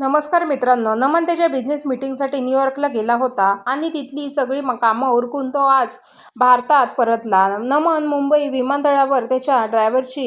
नमस्कार मित्रांनो नमन त्याच्या बिझनेस मीटिंगसाठी न्यूयॉर्कला गेला होता आणि तिथली सगळी म कामं उरकून तो आज भारतात परतला. नमन मुंबई विमानतळावर त्याच्या ड्रायव्हरची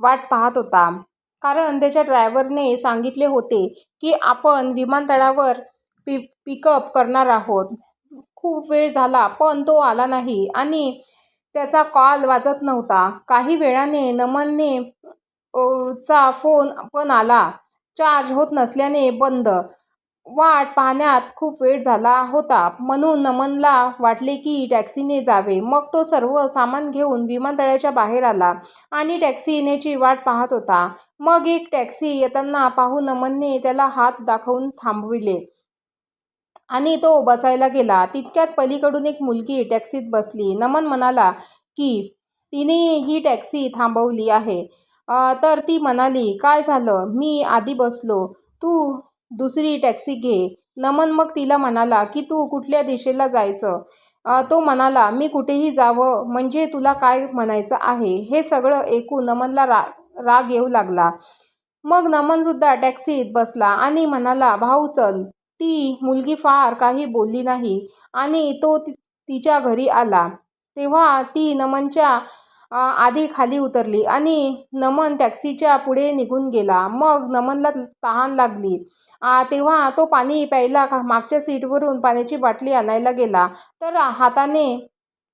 वाट पाहत होता. कारण त्याच्या ड्रायव्हरने सांगितले होते की आपण विमानतळावर पि पिकअप करणार आहोत. खूप वेळ झाला पण तो आला नाही आणि त्याचा कॉल वाजत नव्हता. काही वेळाने नमनने चा फोन पण आला. चार्ज होत नसल्याने बंद. वाट पाहण्यात खूप वेळ झाला होता. म्हणून नमनला वाटले की टॅक्सीने जावे. मग तो सर्व सामान घेऊन विमानतळाच्या बाहेर आला आणि टॅक्सी येण्याची वाट पाहत होता. मग एक टॅक्सी येताना पाहून नमनने त्याला हात दाखवून थांबविले आणि तो बसायला गेला. तितक्यात पलीकडून एक मुलगी टॅक्सीत बसली. नमन म्हणाला की तिने ही टॅक्सी थांबवली आहे. तर ती म्हणाली काय झालं? मी आधी बसलो. तू दुसरी टॅक्सी घे. नमन मग तिला म्हणाला की तू कुठल्या दिशेला जायचं? तो म्हणाला मी कुठेही जावं म्हणजे तुला काय म्हणायचं आहे? हे सगळं ऐकून नमनला रा राग येऊ लागला. मग नमनसुद्धा टॅक्सीत बसला आणि म्हणाला भाऊ चल. ती मुलगी फार काही बोलली नाही. आणि तो ति तिच्या घरी आला. तेव्हा ती नमनच्या आधी खाली उतरली आणि नमन टॅक्सीच्या पुढे निघून गेला. मग नमनला तहान लागली. तेव्हा तो पाणी प्यायला का- मागच्या सीटवरून पाण्याची बाटली आणायला गेला. तर हाताने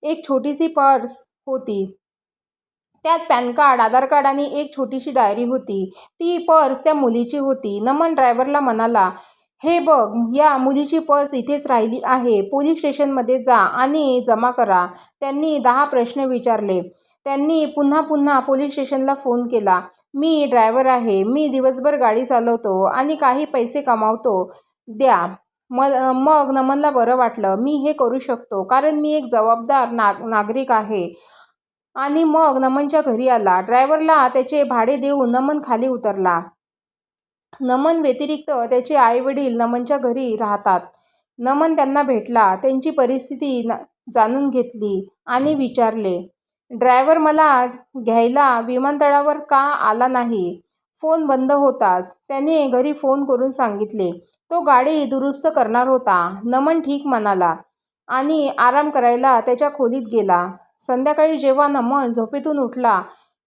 एक छोटीशी पर्स होती. त्यात पॅन कार्ड आधार कार्ड आणि एक छोटीशी डायरी होती. ती पर्स त्या मुलीची होती. नमन ड्रायव्हरला म्हणाला हे बघ या मुलीची पर्स इथेच राहिली आहे. पोलीस स्टेशनमध्ये जा आणि जमा करा. त्यांनी दहा प्रश्न विचारले. त्यांनी पुन्हा पुन्हा पोलीस स्टेशनला फोन केला. मी ड्रायव्हर आहे. मी दिवसभर गाडी चालवतो आणि काही पैसे कमावतो. द्या. म मग नमनला बरं वाटलं. मी हे करू शकतो कारण मी एक जबाबदार नाग नागरिक आहे. आणि मग नमनच्या घरी आला. ड्रायव्हरला त्याचे भाडे देऊन नमन खाली उतरला. नमन व्यतिरिक्त त्याचे आईवडील नमनच्या घरी राहतात. नमन त्यांना भेटला. त्यांची परिस्थिती न जाणून घेतली आणि विचारले. ड्रायव्हर मला घ्यायला विमानतळावर का आला नाही? फोन बंद होताच. त्याने घरी फोन करून सांगितले. तो गाडी दुरुस्त करणार होता. नमन ठीक म्हणाला आणि आराम करायला त्याच्या खोलीत गेला. संध्याकाळी जेव्हा नमन झोपेतून उठला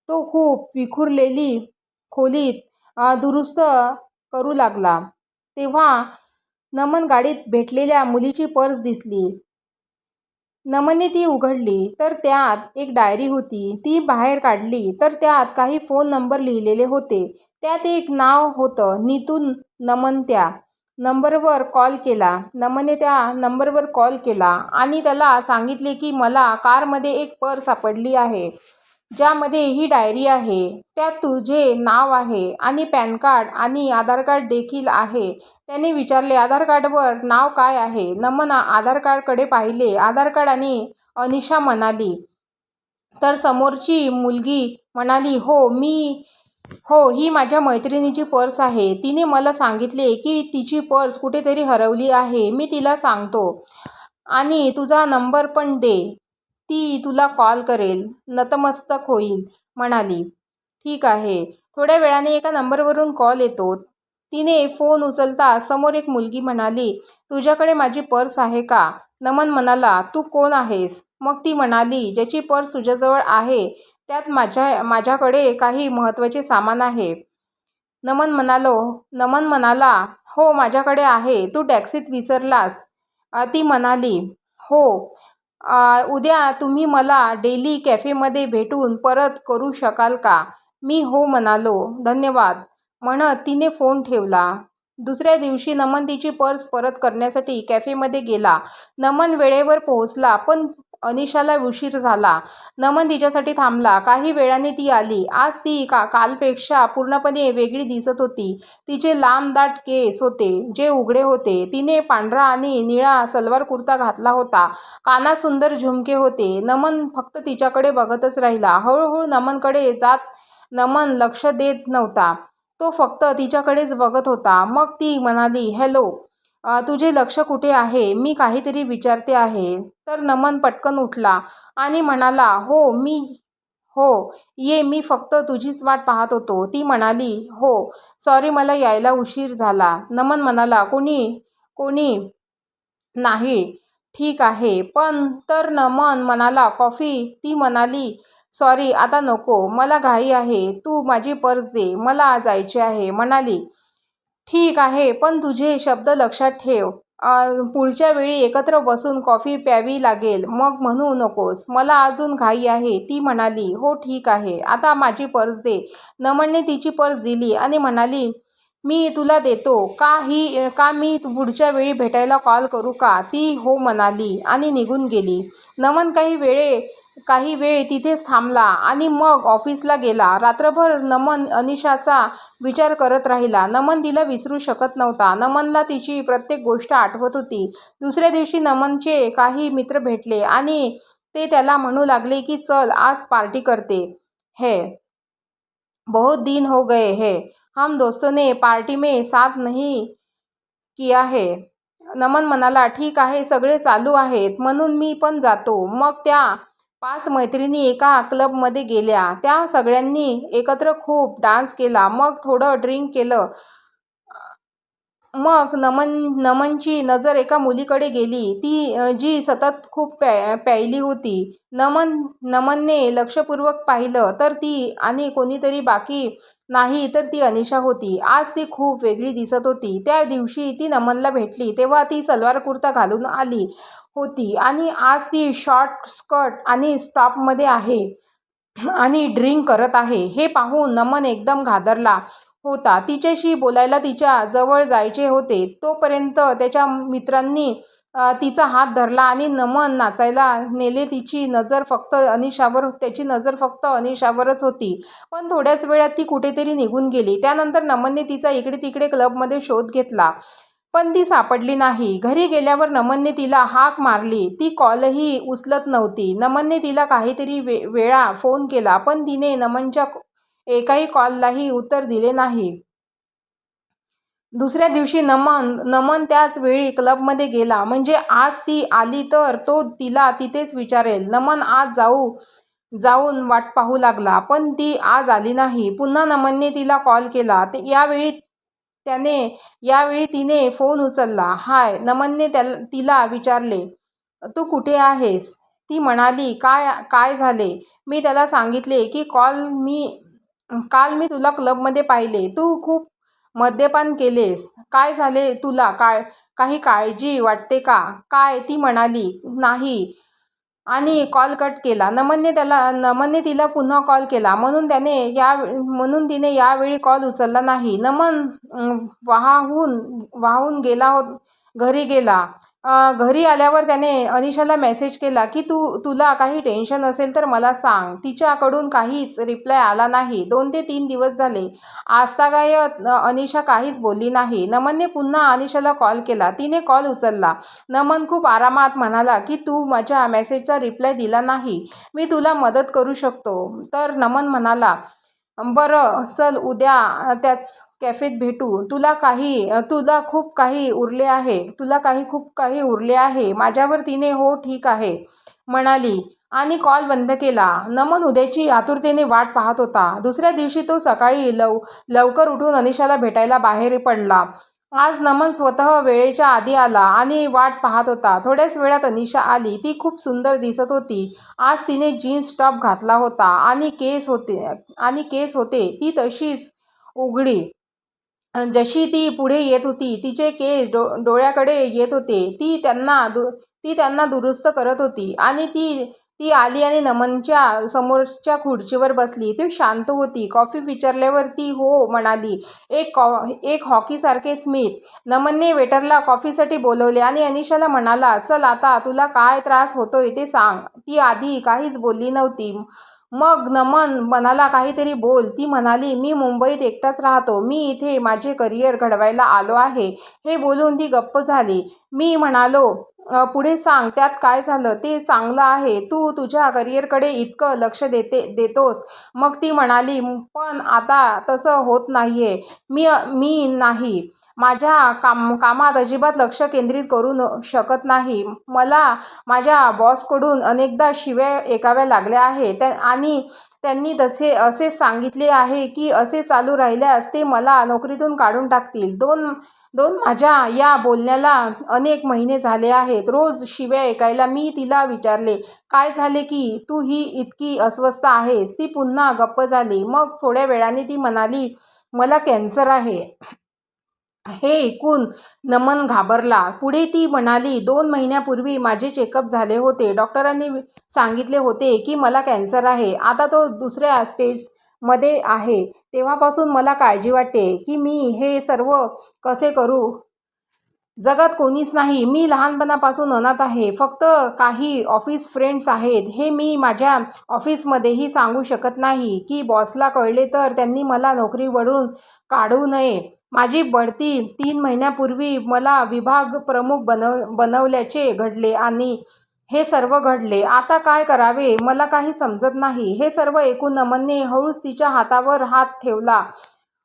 तो खूप विखुरलेली खोलीत दुरुस्त करू लागला. तेव्हा नमन गाडीत भेटलेल्या मुलीची पर्स दिसली. नमनने ती उघडली तर त्यात एक डायरी होती. ती बाहेर काढली तर त्यात काही फोन नंबर लिहिलेले होते. त्यात एक नाव होतं नीतू नमन त्या नंबरवर कॉल केला. नमने त्या नंबरवर कॉल केला आणि त्याला सांगितले की मला कारमध्ये एक पर्स सापडली आहे. ज्यामध्ये ही डायरी आहे. त्यात तुझे नाव आहे आणि पॅन कार्ड आणि आधार कार्ड देखील आहे. त्याने विचारले आधार कार्डवर नाव काय आहे नमना आधार कार्डकडे पाहिले. आधार कार्ड आणि अनिशा म्हणाली तर समोरची मुलगी म्हणाली हो मी हो ही माझ्या मैत्रिणीची पर्स आहे. तिने मला सांगितले की तिची पर्स कुठेतरी हरवली आहे. मी तिला सांगतो आणि तुझा नंबर पण दे. ती तुला कॉल करेल. नतमस्तक होईल म्हणाली. ठीक आहे. थोड्या वेळाने एका नंबरवरून कॉल येतो. तिने फोन उचलता समोर एक मुलगी म्हणाली तुझ्याकडे माझी पर्स आहे का? नमन म्हणाला तू कोण आहेस? मग ती म्हणाली ज्याची पर्स तुझ्याजवळ आहे त्यात माझ्या माझ्याकडे काही महत्त्वाचे सामान आहे. नमन म्हणालो नमन म्हणाला हो माझ्याकडे आहे. तू टॅक्सीत विसरलास. ती म्हणाली हो. उद्या तुम्ही मला डेली कॅफेमध्ये भेटून परत करू शकाल का? मी हो म्हणालो. धन्यवाद. म्हणत तिने फोन ठेवला. दुसऱ्या दिवशी नमन तिची पर्स परत करण्यासाठी कॅफेमध्ये गेला. नमन वेळेवर पोहोचला पण अनिशाला उशीर झाला. नमन तिच्यासाठी थांबला. काही वेळाने ती आली. आज ती का कालपेक्षा पूर्णपणे वेगळी दिसत होती. तिचे लांबदाट केस होते जे उघडे होते. तिने पांढरा आणि निळा सलवार कुर्ता घातला होता. काना सुंदर झुमके होते. नमन फक्त तिच्याकडे बघतच राहिला. हळूहळू नमनकडे जात नमन लक्ष देत नव्हता. तो फक्त तिच्याकडेच बघत होता. मग ती म्हणाली हॅलो तुझे लक्ष कुठे आहे? मी काहीतरी विचारते आहे. तर नमन पटकन उठला आणि म्हणाला हो मी हो ये मी फक्त तुझीच वाट पाहत होतो. ती म्हणाली हो सॉरी मला यायला उशीर झाला. नमन म्हणाला कोणी कोणी? नाही ठीक आहे पण तर नमन म्हणाला कॉफी? ती म्हणाली सॉरी आता नको मला घाई आहे तू माझी पर्स दे मला जायचे आहे. म्हणाली ठीक आहे पण तुझे शब्द लक्षात ठेव. पुढच्या वेळी एकत्र बसून कॉफी प्यावी लागेल. मग म्हणू नकोस. मला अजून घाई आहे. ती म्हणाली हो ठीक आहे. आता माझी पर्स दे. नमनने तिची पर्स दिली आणि म्हणाली मी तुला देतो. का ही का मी पुढच्या वेळी भेटायला कॉल करू का? ती हो म्हणाली आणि निघून गेली. नमन काही वेळे काही वेळ तिथेच थांबला आणि मग ऑफिसला गेला. रात्रभर नमन अनिशाचा विचार करत राहिला. नमन तिला विसरू शकत नव्हता. नमनला तिची प्रत्येक गोष्ट आठवत होती. दुसऱ्या दिवशी नमनचे काही मित्र भेटले आणि ते त्याला म्हणू लागले की चल आज पार्टी करते. हे बहुत दिन हो गए हे. हम दोस्तों ने पार्टी में साथ नहीं किया है. नमन म्हणाला ठीक आहे सगळे चालू आहेत. म्हणून मी पण जातो. मग त्या पाच मैत्रिणी एका क्लबमध्ये गेल्या. त्या सगळ्यांनी एकत्र खूप डान्स केला. मग थोडं ड्रिंक केलं. मग नमन नमनची नजर एका मुलीकडे गेली. ती जी सतत खूप प्या प्यायली होती. नमन नमनने लक्षपूर्वक पाहिलं तर ती आणि कोणीतरी बाकी नाही तर ती अनिशा होती. आज ती खूप वेगळी दिसत होती. त्या दिवशी ती नमनला भेटली तेव्हा ती सलवार कुर्ता घालून आली होती. आणि आज ती शॉर्ट स्कर्ट आणि स्टॉपमध्ये आहे आणि ड्रिंक करत आहे. हे पाहून नमन एकदम घाबरला होता. तिच्याशी बोलायला तिच्या जवळ जायचे होते. तोपर्यंत त्याच्या मित्रांनी तिचा हात धरला आणि नमन नाचायला नेले. तिची नजर फक्त अनिशावर त्याची नजर फक्त अनिशावरच होती. पण थोड्याच वेळात ती कुठेतरी निघून गेली. त्यानंतर नमनने तिचा इकडे तिकडे क्लबमध्ये शोध घेतला. पण ती सापडली नाही. घरी गेल्यावर नमनने तिला हाक मारली. ती कॉलही उचलत नव्हती. नमनने तिला काहीतरी वे वेळा फोन केला पण तिने नमनच्या एकाही कॉललाही उत्तर दिले नाही. दुसऱ्या दिवशी नमन नमन त्याच वेळी क्लबमध्ये गेला. म्हणजे आज ती आली तर तो तिला तिथेच विचारेल नमन आज जाऊ जाऊन वाट पाहू लागला पण ती आज आली नाही पुन्हा नमनने तिला कॉल केला. ते यावेळी त्याने यावेळी तिने फोन उचलला. हाय नमनने त्या तिला विचारले तू कुठे आहेस ती म्हणाली काय काय झाले? मी त्याला सांगितले की कॉल मी काल मी तुला क्लबमध्ये पाहिले. तू खूप मद्यपान केलेस. काय झाले तुला? काय काही काळजी वाटते का? काय? ती म्हणाली नाही. आणि कॉल कट केला. नमनने त्याला नमनने तिला पुन्हा कॉल केला. म्हणून त्याने या म्हणून तिने यावेळी कॉल उचलला नाही. नमन वाहून वाहून गेला हो घरी गेला. घरी आल्यावर त्याने अनिशाला मेसेज केला की तू तुला काही टेन्शन असेल तर मला सांग. तिच्याकडून काहीच रिप्लाय आला नाही. दोन ते तीन दिवस झाले. आजतागायत अनिशा काहीच बोलली नाही. नमनने पुन्हा अनिशाला कॉल केला. तिने कॉल उचलला. नमन खूप आरामात म्हणाला की तू माझ्या मेसेजचा रिप्लाय दिला नाही. मी तुला मदत करू शकतो. तर नमन म्हणाला बरं चल उद्या त्याच कॅफेत भेटू. तुला काही तुला खूप काही उरले आहे. तुला काही खूप काही उरले आहे. माझ्यावर तिने हो ठीक आहे म्हणाली. आणि कॉल बंद केला. नमन उद्याची आतुरतेने वाट पाहत होता. दुसऱ्या दिवशी तो सकाळी लव लवकर उठून अनिशाला भेटायला बाहेर पडला. आज नमन स्वतः वेळेच्या आधी आला आणि वाट पाहत होता. थोड्याच वेळात अनिशा आली. ती खूप सुंदर दिसत होती. आज तिने जीन्स टॉप घातला होता आणि केस होते आणि केस होते. ती तशीच उघडी. जशी ती पुढे येत होती तिचे केस डो डोळ्याकडे येत होते. ती त्यांना दु ती त्यांना दुरुस्त करत होती आणि ती ती आली आणि नमनच्या समोरच्या खुर्चीवर बसली. ती शांत होती. कॉफी विचारल्यावर ती हो म्हणाली. एक कॉ एक हॉकीसारखे स्मित. नमनने वेटरला कॉफीसाठी बोलवले आणि अनिशाला म्हणाला चल आता तुला काय त्रास होतोय ते सांग ती आधी काहीच बोलली नव्हती. मग नमन म्हणाला काहीतरी बोल. ती म्हणाली मी मुंबईत एकटाच राहतो. मी इथे माझे करिअर घडवायला आलो आहे हे बोलून ती गप्प झाली. मी म्हणालो पुढे सांग त्यात काय झालं? ते चांगलं आहे. तू तुझ्या करिअरकडे इतकं लक्ष देते देतोस. मग ती म्हणाली पण आता तसं होत नाही आहे मी मी नाही. माझ्या काम कामात अजिबात लक्ष केंद्रित करू न शकत नाही. मला माझ्या बॉसकडून अनेकदा शिव्या ऐकाव्या लागल्या आहे त्या आणि त्यांनी तसे असे सांगितले आहे की असे चालू राहिल्यास ते मला नोकरीतून काढून टाकतील. दोन दोन माझ्या या बोलण्याला अनेक महिने झाले आहेत. रोज शिव्या ऐकायला मी तिला विचारले काय झाले की? तू ही इतकी अस्वस्थ आहेस. ती पुन्हा गप्प झाली. मग थोड्या वेळाने ती म्हणाली मला कॅन्सर आहे. हे ऐकून नमन घाबरला. पुढे ती म्हणाली दोन महिन्यापूर्वी माझे चेकअप झाले होते. डॉक्टरांनी सांगितले होते की मला कॅन्सर आहे. आता तो दुसऱ्या स्टेजमध्ये आहे. तेव्हापासून मला काळजी वाटते की मी हे सर्व कसे करू? जगात कोणीच नाही. मी लहानपणापासून अनाथ आहे. फक्त काही ऑफिस फ्रेंड्स आहेत. हे मी माझ्या ऑफिसमध्येही सांगू शकत नाही. की बॉसला कळले तर त्यांनी मला नोकरीवरून काढू नये. माझी बढती तीन महिन्यापूर्वी मला विभाग प्रमुख बनव बनवल्याचे घडले आणि हे सर्व घडले. आता काय करावे? मला काही समजत नाही. हे सर्व ऐकून नमनने हळूच तिच्या हातावर हात ठेवला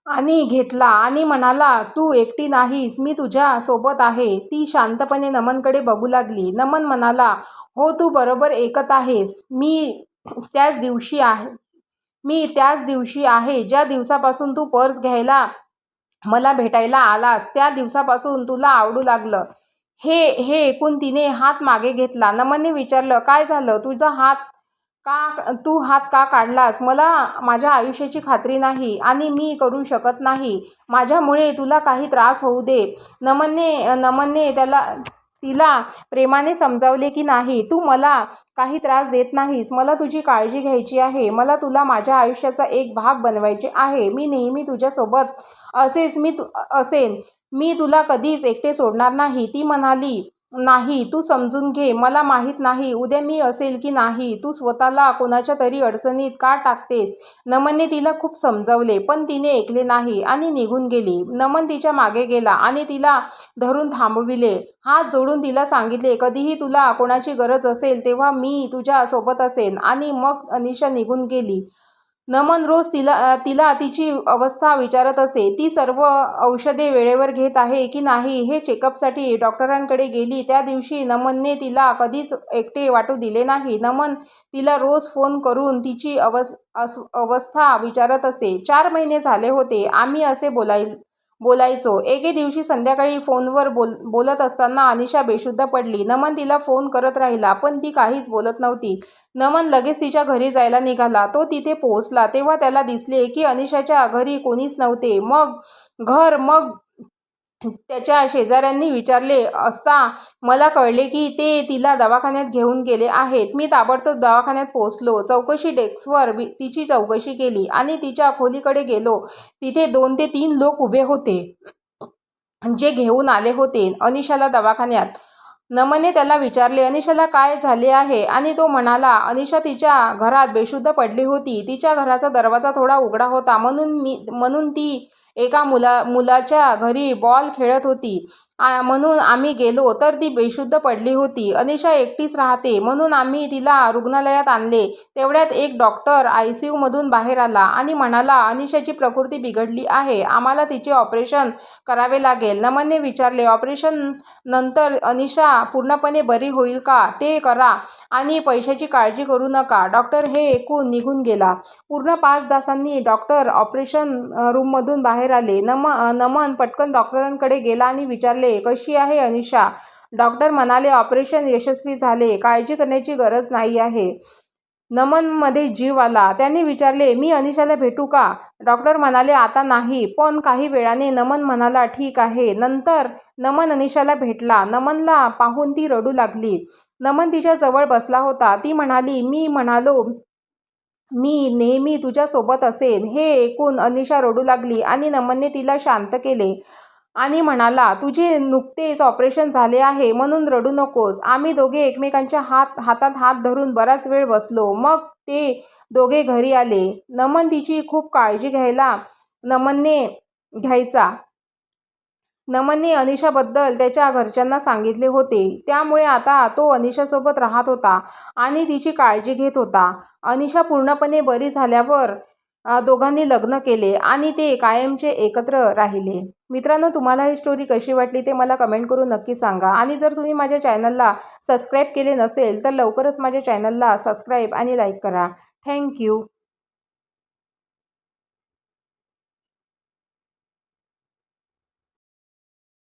आणि घेतला आणि म्हणाला तू एकटी नाहीस. मी तुझ्या सोबत आहे. ती शांतपणे नमनकडे बघू लागली. नमन म्हणाला हो तू बरोबर ऐकत आहेस. मी त्याच दिवशी आहे. मी त्याच दिवशी आहे. ज्या दिवसापासून तू पर्स घ्यायला मला भेटायला आलास त्या दिवसापासून तुला आवडू लागलं. हे हे ऐकून तिने हात मागे घेतला. नमनने विचारलं काय झालं? तुझा हात का तू हात का काढलास? मला माझ्या आयुष्याची खात्री नाही आणि मी करू शकत नाही. माझ्यामुळे तुला काही त्रास होऊ दे. नमनने नमनने त्याला तिला प्रेमाने समजावले की नाही तू मला काही त्रास देत नाहीस. मला तुझी काळजी घ्यायची आहे. मला तुला माझ्या आयुष्याचा एक भाग बनवायचे आहे. मी नेहमी तुझ्यासोबत असेच मी तु असेन. मी तुला कधीच एकटे सोडणार नाही. ती म्हणाली नाही तू समजून घे. मला माहीत नाही. उद्या मी असेल की नाही. तू स्वतःला कोणाच्या तरी अडचणीत का टाकतेस? नमनने तिला खूप समजावले पण तिने ऐकले नाही आणि निघून गेली. नमन तिच्यामागे गेला आणि तिला धरून थांबविले. हात जोडून तिला सांगितले कधीही तुला कोणाची गरज असेल तेव्हा मी तुझ्या सोबत असेन. आणि मग अनिशा निघून गेली. नमन रोज तिला तिला तिची अवस्था विचारत असे. ती सर्व औषधे वेळेवर घेत आहे की नाही हे चेकअपसाठी डॉक्टरांकडे गेली. त्या दिवशी नमनने तिला कधीच एकटे वाटू दिले नाही. नमन तिला रोज फोन करून तिची अवस् अस अवस्था विचारत असे. चार महिने झाले होते. आम्ही असे बोलाय बोलायचो. एके दिवशी संध्याकाळी फोनवर बोल बोलत असताना अनिशा बेशुद्ध पडली. नमन तिला फोन करत राहिला पण ती काहीच बोलत नव्हती. नमन लगेच तिच्या घरी जायला निघाला. तो तिथे पोहोचला. तेव्हा त्याला दिसले की अनिशाच्या घरी कोणीच नव्हते. मग घर मग त्याच्या शेजाऱ्यांनी विचारले असता मला कळले की ते तिला दवाखान्यात घेऊन गेले आहेत. मी ताबडतोब दवाखान्यात पोहोचलो. चौकशी डेस्कवर तिची चौकशी केली आणि तिच्या खोलीकडे गेलो. तिथे दोन ते तीन लोक उभे होते जे घेऊन आले होते अनिशाला दवाखान्यात. नमने त्याला विचारले अनिशाला काय झाले आहे? आणि तो म्हणाला अनिशा तिच्या घरात बेशुद्ध पडली होती. तिच्या घराचा दरवाजा थोडा उघडा होता. म्हणून मी म्हणून ती एका मुला मुलाच्या घरी बॉल खेळत होती. म्हणून आम्ही गेलो तर ती बेशुद्ध पडली होती. अनिशा एकटीच राहते. म्हणून आम्ही तिला रुग्णालयात आणले. तेवढ्यात एक डॉक्टर आय सी यूमधून बाहेर आला आणि म्हणाला अनिशाची प्रकृती बिघडली आहे. आम्हाला तिचे ऑपरेशन करावे लागेल. नमनने विचारले ऑपरेशन नंतर अनिशा पूर्णपणे बरी होईल का? ते करा आणि पैशाची काळजी करू नका. डॉक्टर हे ऐकून निघून गेला. पूर्ण पाच तासांनी डॉक्टर ऑपरेशन रूममधून बाहेर आले. नम नमन पटकन डॉक्टरांकडे गेला आणि विचारले कशी आहे अनिशा? डॉक्टर म्हणाले ऑपरेशन यशस्वी झाले. काळजी करण्याची गरज नाही आहे. नमनमध्ये जीव आला. त्याने विचारले मी अनिशाला भेटू का? डॉक्टर म्हणाले आता नाही. पण काही वेळाने नमन म्हणाला ठीक आहे. नंतर नमन अनिशाला भेटला. नमनला पाहून ती रडू लागली. नमन तिच्या जवळ बसला होता. ती म्हणाली मी म्हणालो मी नेहमी तुझ्यासोबत असेन. हे ऐकून अनिशा रडू लागली आणि नमनने तिला शांत केले. आणि म्हणाला तुझे नुकतेच ऑपरेशन झाले आहे म्हणून रडू नकोस. आम्ही दोघे एकमेकांच्या हात हातात हात धरून बराच वेळ बसलो. मग ते दोघे घरी आले. नमन तिची खूप काळजी घ्यायला नमनने घ्यायचा. नमनने अनिशाबद्दल त्याच्या घरच्यांना सांगितले होते. त्यामुळे आता तो अनिशासोबत राहत होता आणि तिची काळजी घेत होता. अनिशा पूर्णपणे बरी झाल्यावर दोघांनी लग्न केले आणि ते कायमचे एकत्र राहिले. मित्रांनो तुम्हाला ही स्टोरी कशी वाटली ते मला कमेंट करून नक्की सांगा. आणि जर तुम्ही माझ्या चॅनलला सबस्क्राईब केले नसेल तर लवकरच माझ्या चॅनलला सबस्क्राईब आणि लाईक करा. थँक्यू